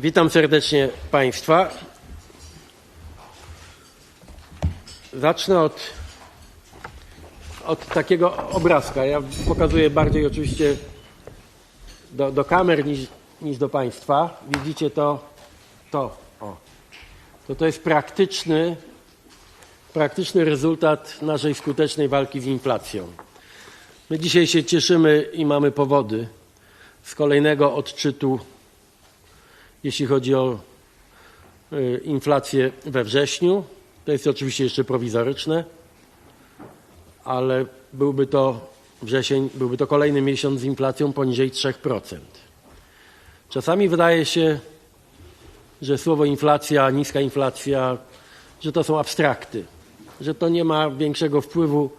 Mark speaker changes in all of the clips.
Speaker 1: Witam serdecznie Państwa. Zacznę od, od takiego obrazka. Ja pokazuję bardziej oczywiście do, do kamer niż, niż do Państwa. Widzicie to? To. O. To, to jest praktyczny, praktyczny rezultat naszej skutecznej walki z inflacją. My dzisiaj się cieszymy i mamy powody z kolejnego odczytu, jeśli chodzi o y, inflację we wrześniu. To jest oczywiście jeszcze prowizoryczne, ale byłby to wrzesień, byłby to kolejny miesiąc z inflacją poniżej 3%. Czasami wydaje się, że słowo inflacja, niska inflacja, że to są abstrakty, że to nie ma większego wpływu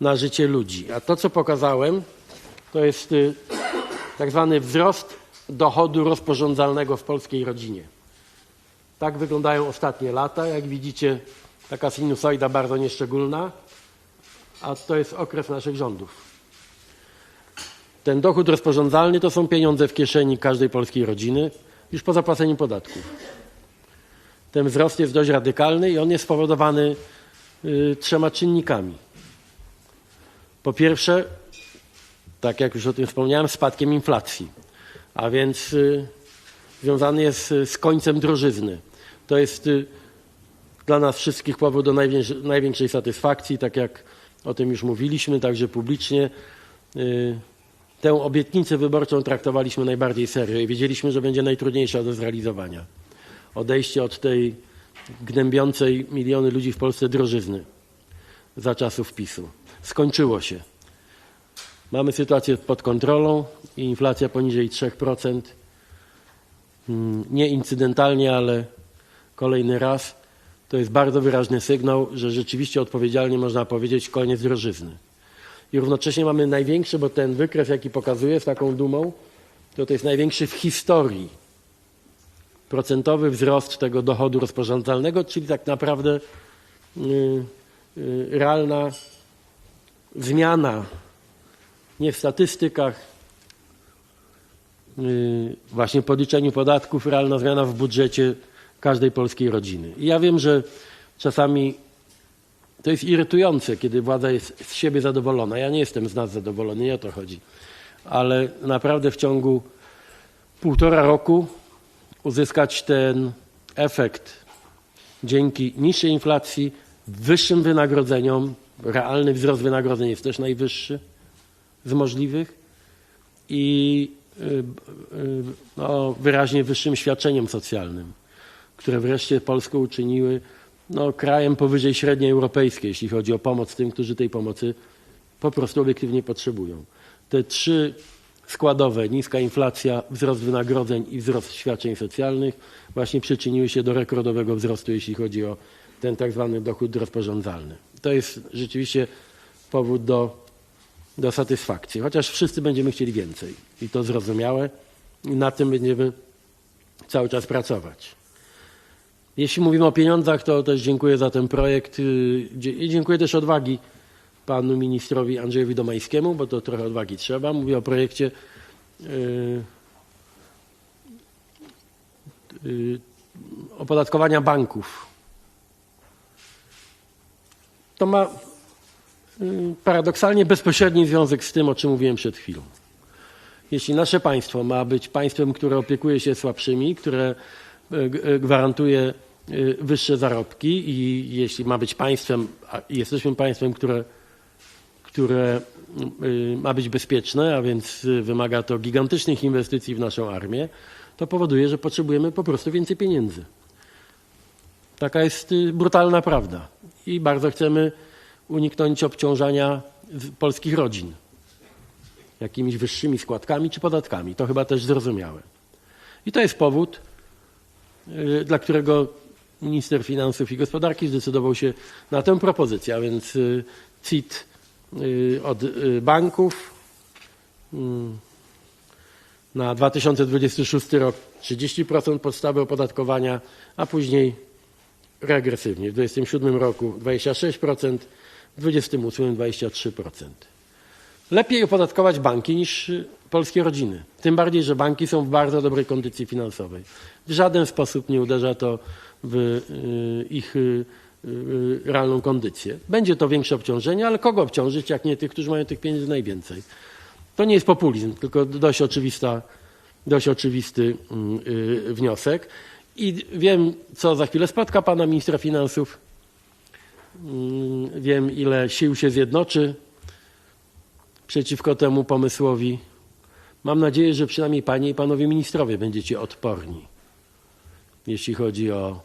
Speaker 1: na życie ludzi. A to, co pokazałem, to jest y, tak zwany wzrost dochodu rozporządzalnego w polskiej rodzinie. Tak wyglądają ostatnie lata. Jak widzicie, taka sinusoida bardzo nieszczególna, a to jest okres naszych rządów. Ten dochód rozporządzalny to są pieniądze w kieszeni każdej polskiej rodziny, już po zapłaceniu podatków. Ten wzrost jest dość radykalny i on jest spowodowany y, trzema czynnikami. Po pierwsze, tak jak już o tym wspomniałem, spadkiem inflacji, a więc y, związany jest y, z końcem drożyzny. To jest y, dla nas wszystkich powód do największej, satysfakcji, tak jak o tym już mówiliśmy, także publicznie. Tę obietnicę wyborczą traktowaliśmy najbardziej serio i wiedzieliśmy, że będzie najtrudniejsza do zrealizowania. Odejście od tej gnębiącej miliony ludzi w Polsce drożyzny za czasów PiSu. Skończyło się. Mamy sytuację pod kontrolą inflacja poniżej 3%. Mm, Nie incydentalnie, ale kolejny raz. To jest bardzo wyraźny sygnał, że rzeczywiście odpowiedzialnie można powiedzieć koniec drożyzny. I równocześnie mamy największy, bo ten wykres, jaki pokazuję z taką dumą, to to jest największy w historii procentowy wzrost tego dochodu rozporządzalnego, czyli tak naprawdę y, y, realna zmiana nie w statystykach, y, właśnie po liczeniu podatków, realna zmiana w budżecie każdej polskiej rodziny. I ja wiem, że czasami to jest irytujące, kiedy władza jest z siebie zadowolona. Ja nie jestem z nas zadowolony, nie o to chodzi. Ale naprawdę w ciągu półtora roku uzyskać ten efekt dzięki niższej inflacji, wyższym wynagrodzeniom, realny wzrost wynagrodzeń jest też najwyższy z możliwych i y, y, no, wyraźnie wyższym świadczeniem socjalnym, które wreszcie Polskę uczyniły no, krajem powyżej średniej europejskiej, jeśli chodzi o pomoc tym, którzy tej pomocy po prostu obiektywnie potrzebują. Te trzy składowe, niska inflacja, wzrost wynagrodzeń i wzrost świadczeń socjalnych właśnie przyczyniły się do rekordowego wzrostu, jeśli chodzi o ten tak zwany dochód rozporządzalny. To jest rzeczywiście powód do, do satysfakcji, chociaż wszyscy będziemy chcieli więcej i to zrozumiałe i nad tym będziemy cały czas pracować. Jeśli mówimy o pieniądzach, to też dziękuję za ten projekt y, i dziękuję też odwagi panu ministrowi Andrzejowi Domańskiemu, bo to trochę odwagi trzeba. Mówię o projekcie y, y, opodatkowania banków. To ma paradoksalnie bezpośredni związek z tym, o czym mówiłem przed chwilą. Jeśli nasze państwo ma być państwem, które opiekuje się słabszymi, które e, e, gwarantuje e, wyższe zarobki i jeśli ma być państwem, a jesteśmy państwem, które, które y, ma być bezpieczne, a więc wymaga to gigantycznych inwestycji w naszą armię, to powoduje, że potrzebujemy po prostu więcej pieniędzy. Taka jest y, brutalna prawda. I bardzo chcemy uniknąć obciążania polskich rodzin jakimiś wyższymi składkami czy podatkami. To chyba też zrozumiałe. I to jest powód, y, dla którego minister finansów i gospodarki zdecydował się na tę propozycję, a więc y, CIT y, od banków na 2026 rok 30% podstawy opodatkowania, a później regresywnie. W 2027 roku 26%, w 2028 23%. lepiej opodatkować banki niż polskie rodziny. Tym bardziej, że banki są w bardzo dobrej kondycji finansowej. W żaden sposób nie uderza to w y, ich y, y, realną kondycję. Będzie to większe obciążenie, ale kogo obciążyć, jak nie tych, którzy mają tych pieniędzy najwięcej? To nie jest populizm, tylko dość, oczywista, dość oczywisty mm, wniosek. I wiem, co za chwilę spotka pana ministra finansów. Mm, Wiem, ile sił się zjednoczy przeciwko temu pomysłowi. Mam nadzieję, że przynajmniej panie i panowie ministrowie będziecie odporni, jeśli chodzi o,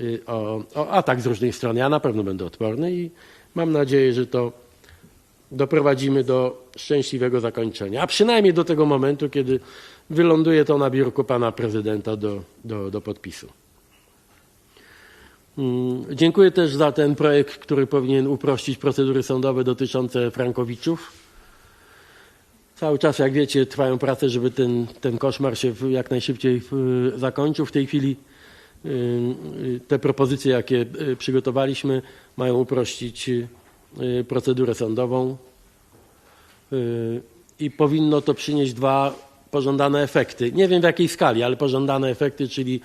Speaker 1: y, o, o atak z różnej strony. Ja na pewno będę odporny i mam nadzieję, że to doprowadzimy do szczęśliwego zakończenia, a przynajmniej do tego momentu, kiedy wyląduje to na biurku pana prezydenta do, do, do podpisu. Mm, Dziękuję też za ten projekt, który powinien uprościć procedury sądowe dotyczące frankowiczów. Cały czas, jak wiecie, trwają prace, żeby ten, ten koszmar się jak najszybciej zakończył. W tej chwili y, y, te propozycje, jakie y, przygotowaliśmy, mają uprościć procedurę sądową i powinno to przynieść dwa pożądane efekty. Nie wiem w jakiej skali, ale pożądane efekty, czyli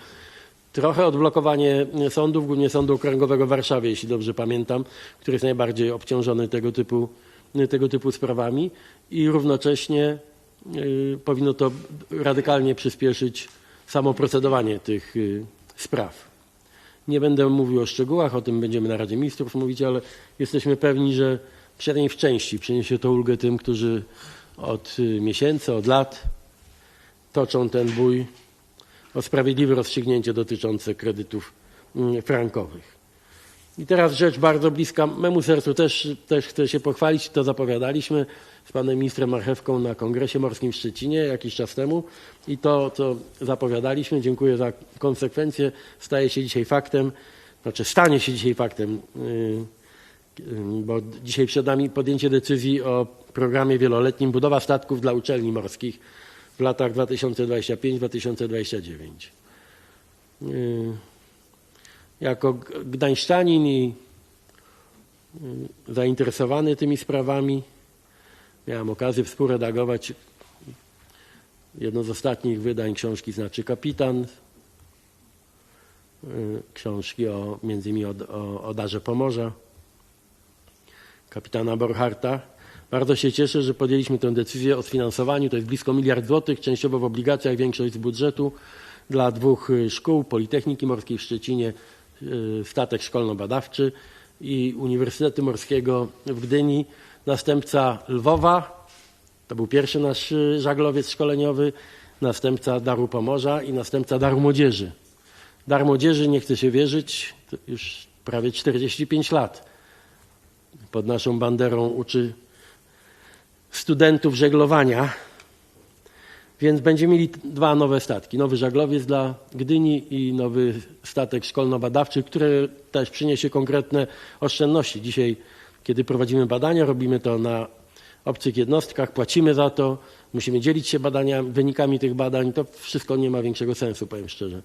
Speaker 1: trochę odblokowanie sądów, głównie Sądu Okręgowego w Warszawie, jeśli dobrze pamiętam, który jest najbardziej obciążony tego typu, tego typu sprawami i równocześnie y, powinno to radykalnie przyspieszyć samo procedowanie tych y, spraw. Nie będę mówił o szczegółach, o tym będziemy na Radzie Ministrów mówić, ale jesteśmy pewni, że przynajmniej w części przyniesie to ulgę tym, którzy od y, miesięcy, od lat toczą ten bój o sprawiedliwe rozstrzygnięcie dotyczące kredytów mm, frankowych. I teraz rzecz bardzo bliska memu sercu, też, też chcę się pochwalić, to zapowiadaliśmy z panem ministrem Marchewką na Kongresie Morskim w Szczecinie jakiś czas temu. I to, co zapowiadaliśmy, dziękuję za konsekwencję, staje się dzisiaj faktem, znaczy stanie się dzisiaj faktem, yy, bo dzisiaj przed nami podjęcie decyzji o programie wieloletnim budowa statków dla uczelni morskich w latach 2025-2029. Yy, Jako gdańszczanin i yy, zainteresowany tymi sprawami miałem okazję współredagować jedno z ostatnich wydań książki Znaczy Kapitan, yy, książki o, między innymi o, o, o Darze Pomorza, kapitana Borcharta. Bardzo się cieszę, że podjęliśmy tę decyzję o sfinansowaniu. To jest blisko miliard złotych, częściowo w obligacjach, większość z budżetu dla dwóch y, szkół, Politechniki Morskiej w Szczecinie, y, statek szkolno-badawczy i Uniwersytetu Morskiego w Gdyni. Następca Lwowa, to był pierwszy nasz y, żaglowiec szkoleniowy, następca Daru Pomorza i następca Daru Młodzieży. Dar Młodzieży, nie chce się wierzyć, już prawie 45 lat pod naszą banderą uczy studentów żeglowania, więc będziemy mieli dwa nowe statki. Nowy żaglowiec dla Gdyni i nowy statek szkolno-badawczy, który też przyniesie konkretne oszczędności. Dzisiaj, kiedy prowadzimy badania, robimy to na obcych jednostkach, płacimy za to, musimy dzielić się badaniami, wynikami tych badań. To wszystko nie ma większego sensu, powiem szczerze.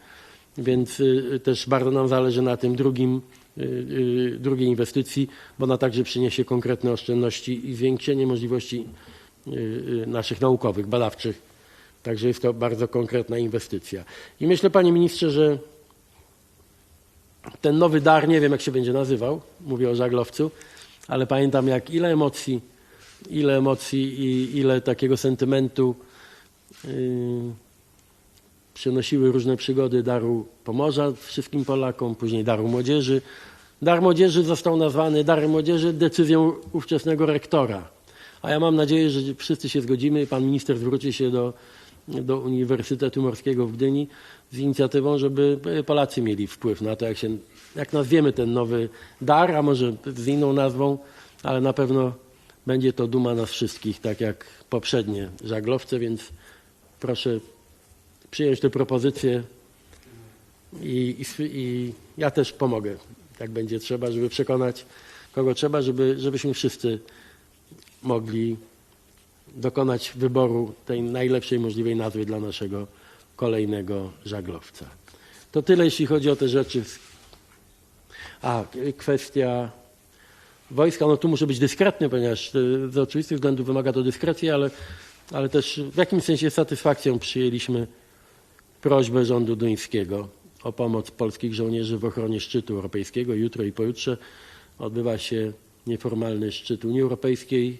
Speaker 1: Więc y, też bardzo nam zależy na tym drugim, y, y, drugiej inwestycji, bo ona także przyniesie konkretne oszczędności i zwiększenie możliwości y, y, naszych naukowych, badawczych. Także jest to bardzo konkretna inwestycja. I myślę, panie ministrze, że ten nowy dar, nie wiem jak się będzie nazywał, mówię o żaglowcu, ale pamiętam jak ile emocji, ile emocji i ile takiego sentymentu przynosiły różne przygody Daru Pomorza wszystkim Polakom, później Daru Młodzieży. Dar Młodzieży został nazwany Darem Młodzieży decyzją ówczesnego rektora. A ja mam nadzieję, że wszyscy się zgodzimy pan minister zwróci się do, do Uniwersytetu Morskiego w Gdyni z inicjatywą, żeby Polacy mieli wpływ na to, jak, się, jak nazwiemy ten nowy dar, a może z inną nazwą, ale na pewno będzie to duma nas wszystkich, tak jak poprzednie żaglowce, więc proszę przyjąć tę propozycję i, i, i ja też pomogę, jak będzie trzeba, żeby przekonać kogo trzeba, żeby, żebyśmy wszyscy mogli dokonać wyboru tej najlepszej możliwej nazwy dla naszego kolejnego żaglowca. To tyle, jeśli chodzi o te rzeczy. A, kwestia wojska. No tu muszę być dyskretny, ponieważ e, z oczywistych względów wymaga to dyskrecji, ale, ale też w jakimś sensie satysfakcją przyjęliśmy prośbę rządu duńskiego o pomoc polskich żołnierzy w ochronie szczytu europejskiego. Jutro i pojutrze odbywa się nieformalny szczyt Unii Europejskiej.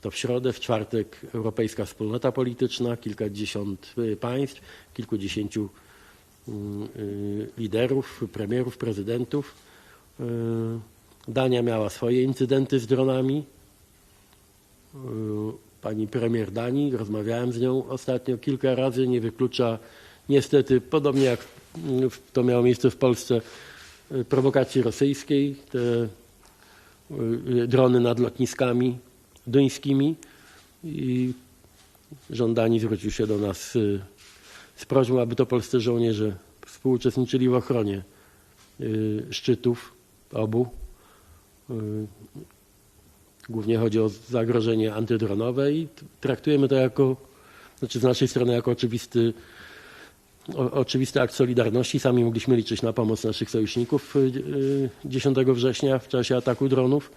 Speaker 1: To w środę, w czwartek Europejska Wspólnota Polityczna, kilkadziesiąt y, państw, kilkudziesięciu mm, y, liderów, premierów, prezydentów. Y, Dania miała swoje incydenty z dronami. Y, Pani premier Danii, rozmawiałem z nią ostatnio kilka razy, nie wyklucza niestety, podobnie jak to miało miejsce w Polsce, y, prowokacji rosyjskiej, te y, drony nad lotniskami duńskimi i rząd Danii zwrócił się do nas y, z prośbą, aby to polscy żołnierze współuczestniczyli w ochronie szczytów obu. Głównie chodzi o zagrożenie antydronowe i traktujemy to jako, znaczy z naszej strony jako oczywisty, oczywisty akt solidarności. Sami mogliśmy liczyć na pomoc naszych sojuszników y, y, 10 września w czasie ataku dronów,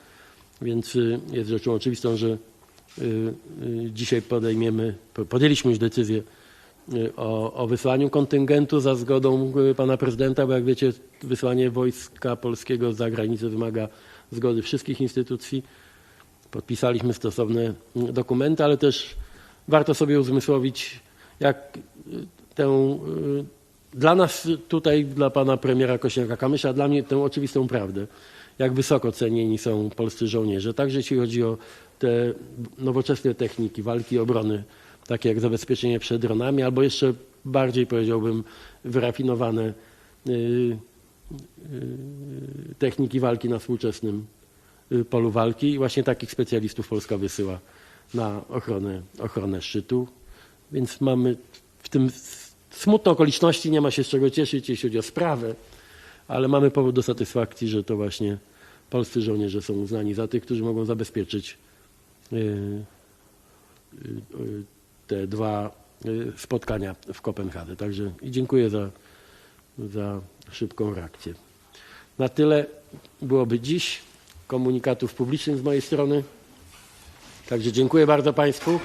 Speaker 1: więc y, jest rzeczą oczywistą, że y, y, dzisiaj podejmiemy, po- podjęliśmy już decyzję y, o, o wysłaniu kontyngentu za zgodą y, pana prezydenta, bo jak wiecie, wysłanie wojska polskiego za granicę wymaga zgody wszystkich instytucji. Podpisaliśmy stosowne mm, dokumenty, ale też warto sobie uzmysłowić, jak y, tę y, dla nas tutaj, dla pana premiera Kośniaka-Kamysza, dla mnie tę oczywistą prawdę, jak wysoko cenieni są polscy żołnierze, także jeśli chodzi o te nowoczesne techniki walki i obrony, takie jak zabezpieczenie przed dronami, albo jeszcze bardziej powiedziałbym wyrafinowane y, y, techniki walki na współczesnym polu walki. I właśnie takich specjalistów Polska wysyła na ochronę, ochronę szczytu. Więc mamy w tym smutne okoliczności, nie ma się z czego cieszyć, jeśli chodzi o sprawę, ale mamy powód do satysfakcji, że to właśnie polscy żołnierze są uznani za tych, którzy mogą zabezpieczyć y, y, te dwa y, spotkania w Kopenhadze. Także i dziękuję za, za szybką reakcję. Na tyle byłoby dziś komunikatów publicznych z mojej strony. Także dziękuję bardzo Państwu.